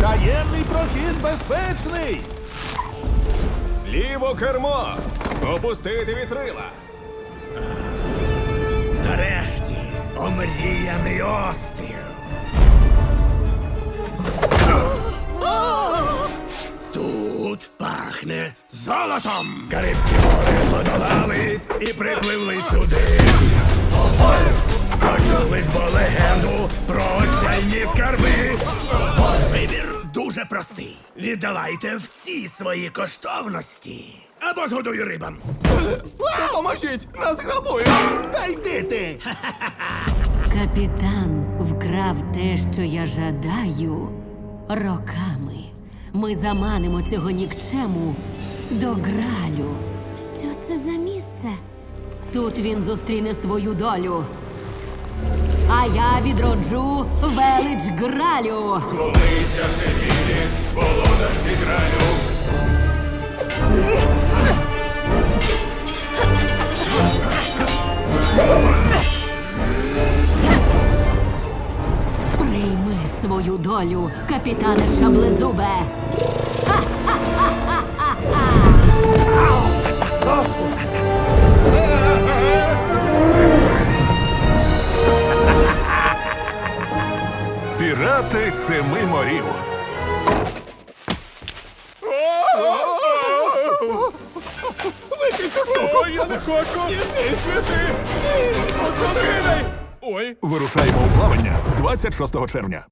Прохід безпечний! Ліво кермо! Опустити вітрила! Нарешті омріяний острів. Тут пахне золотом. Карибські море подолали і припливли сюди. Почули ж бо легенду про осяйні скарби. Дуже простий. Віддавайте всі свої коштовності. Або згодую рибам. Допоможіть! Нас грабують! Та йди ти! Капітан вкрав те, що я жадаю роками. Ми заманимо цього нікчему до гралю. Що це за місце? Тут він зустріне свою долю. А я відроджу велич гралю. Клонися сидіти, володар сікралю! Прийми свою долю, капітане Шаблезубе. Пірати семи морів. Викинь цю штуку! я не хочу! Ой! Вирушаємо у плавання з 26 червня.